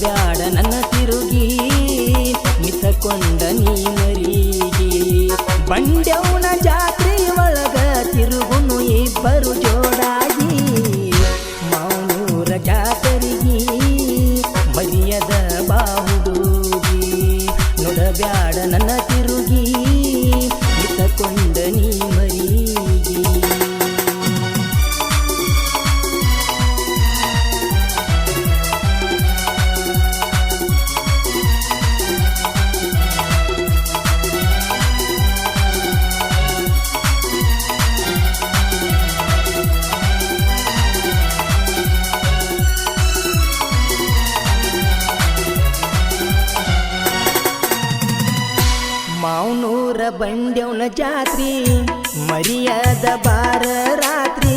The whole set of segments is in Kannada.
ಬ್ಯಾಡ ನನ್ನ ತಿರುಗಿ ಮಿತಕೊಂಡ ನೀ ಮರಿಗೆ. ಬಂಡೆವನ ಬಂಡೆವ್ನ ಜಾತ್ರಿ ಮರಿಯಾದ ಬಾರ ರಾತ್ರಿ.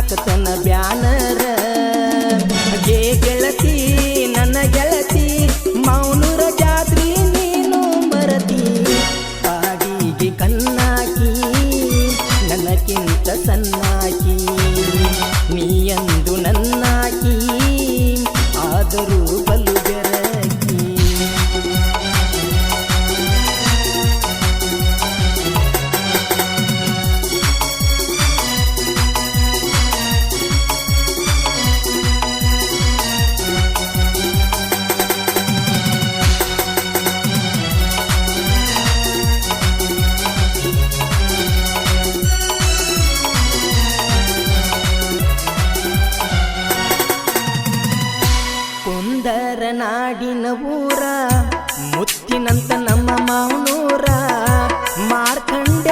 ಹಾಕತನ ಬ್ಯಾನರ. ಗೆ ಗೆಳತಿ ಕುಂದರ ನಾಡಿನ ಊರ ಮುತ್ತಿನಂತ ನಮ್ಮ ಮಾವನೂರ ಮಾರ್ಕಂಡೆ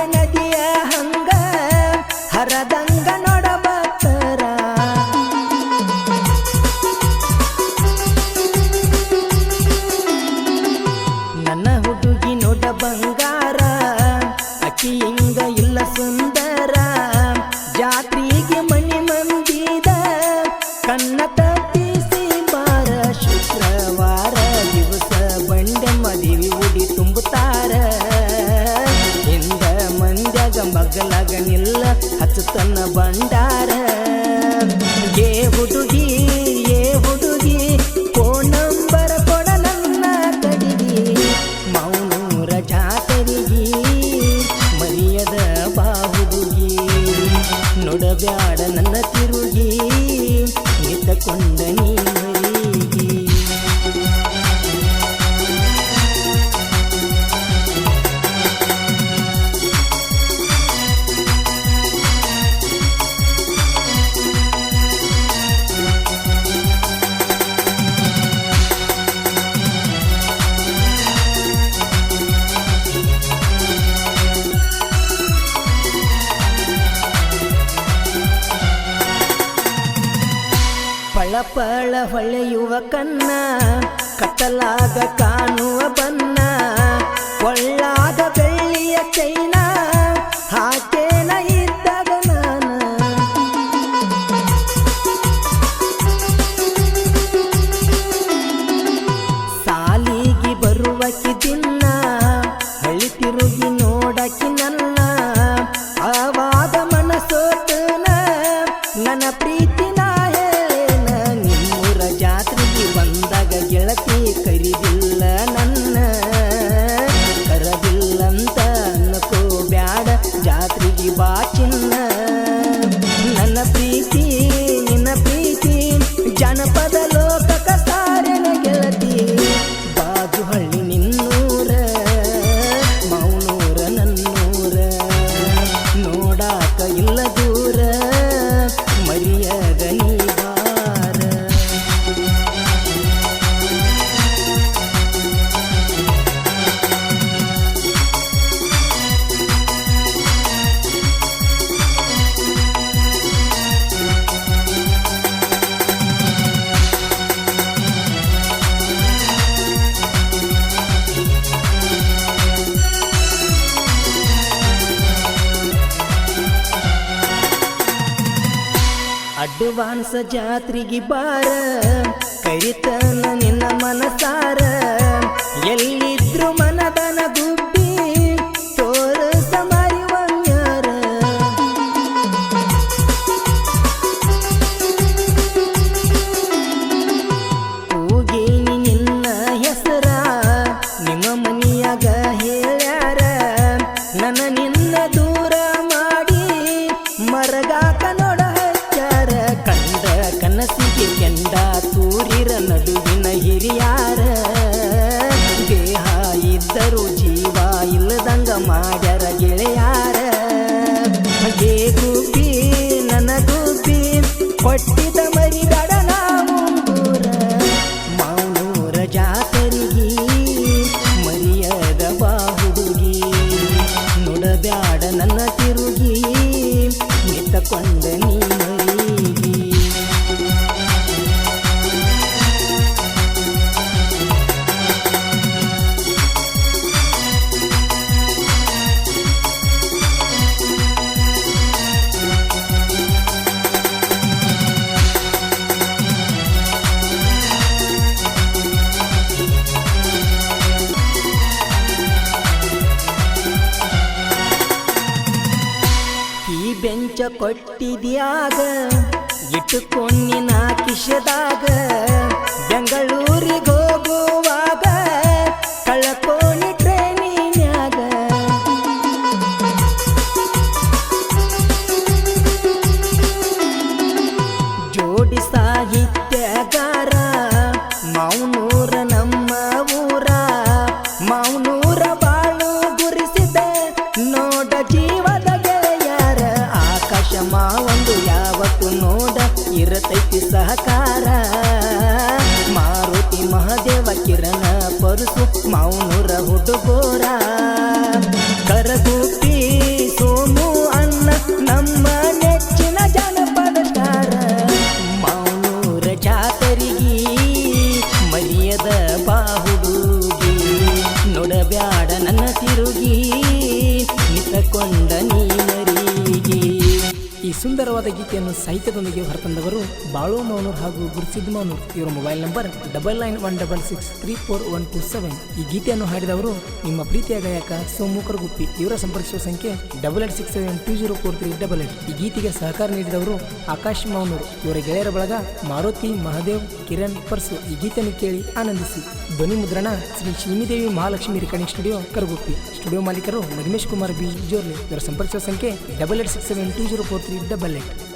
ಬಂಡಾರ ಏ ಹುಡುಗಿ ಏ ಹುಡುಗಿ ಫೋನ್ ನಂಬರ್ ಕೊಡ ನನ್ನ ಕಡಿಗಿ. ಮೌನೂರ ಜಾತರಿಗಿ ಮರಿಯದ ಬಾ ಹುಡುಗಿ ನೋಡಬ್ಯಾಡ ನನ್ನ ತಿರುಗಿ ನಿಂತಕೊಂಡ ಚಪ್ಪಾಳ ಹೊಳೆಯುವ ಕನ್ನ ಕಟ್ಟಲಾಗ ಕಾಣುವ ಬನ್ನ ಒಳ್ಳೆ ಅಡ್ವಾನ್ಸ್ ಜಾತ್ರೆಗೆ ಬಾರ ಕರಿತನ ನಿನ್ನ ನಡುವಿನ ಹಿರಿಯಾರ. ದೇಹ ಇದ್ದರೂ ಜೀವ ಇಲ್ಲದಂಗ ಮಾಡ್ಯಾರ ಕೊಟ್ಟಿದ್ಯಾಗ? ಇಟ್ಟುಕೊಂಡಿನ ಕಿಶದಾಗ ಬೆಂಗಳೂರಿಗೆ ಹೋಗುವಾಗ ಕಳಕೋಣಿ ಟ್ರೈನಿನ್ಯಾಗ. ಜೋಡಿ ಸಾಹಿತ್ಯಗಾರ ಮೌನೂರ ನಮ್ಮ ಊರ ಮೌನೂರ ಬಾಳು ಗುರಿಸಿದ ನೋಡ ಇರತೈತಿ ಸಹಕಾರ ಮಾರುತಿ ಮಹಾದೇವ ಕಿರಣ ಪರಸು ಮೌನೂರ ಸುಂದರವಾದ ಗೀತೆಯನ್ನು ಸಾಹಿತ್ಯದೊಂದಿಗೆ ಹೊರತಂದವರು ಬಾಳು ಮೌನೂರ್ ಹಾಗೂ ಗುರುಸಿದ್ ಮೌನೂರ್ ಇವರ mobile number double nine one double six three four one two seven. ಈ ಗೀತೆಯನ್ನು ಹಾಡಿದವರು ನಿಮ್ಮ ಪ್ರೀತಿಯ ಗಾಯಕ ಸೋಮು ಕರಗುಪ್ಪಿ. ಇವರ ಸಂಪರ್ಕಿಸುವ ಸಂಖ್ಯೆ double eight six seven two zero four three double eight. ಈ ಗೀತೆಗೆ ಸಹಕಾರ ನೀಡಿದವರು ಆಕಾಶ್ ಮೌನೂರ್ ಇವರ ಗೆಳೆಯರ ಬಳಗ ಮಾರುತಿ, ಮಹಾದೇವ್, ಕಿರಣ್, ಪರ್ಸು. ಈ ಗೀತೆಯನ್ನು ಕೇಳಿ ಆನಂದಿಸಿ. ಧ್ವನಿ ಮುದ್ರಣ Shri Shrinidevi Mahalakshmi recording studio Karaguppi. Studio ಮಾಲೀಕರು ನಗಮೇಶ್ ಕುಮಾರ್ ಬಿ ಜೋರ್ಲಿ. ಇವರ ಸಂಪರ್ಕಿಸುವ ಸಂಖ್ಯೆ double eight six seven two zero four three double eight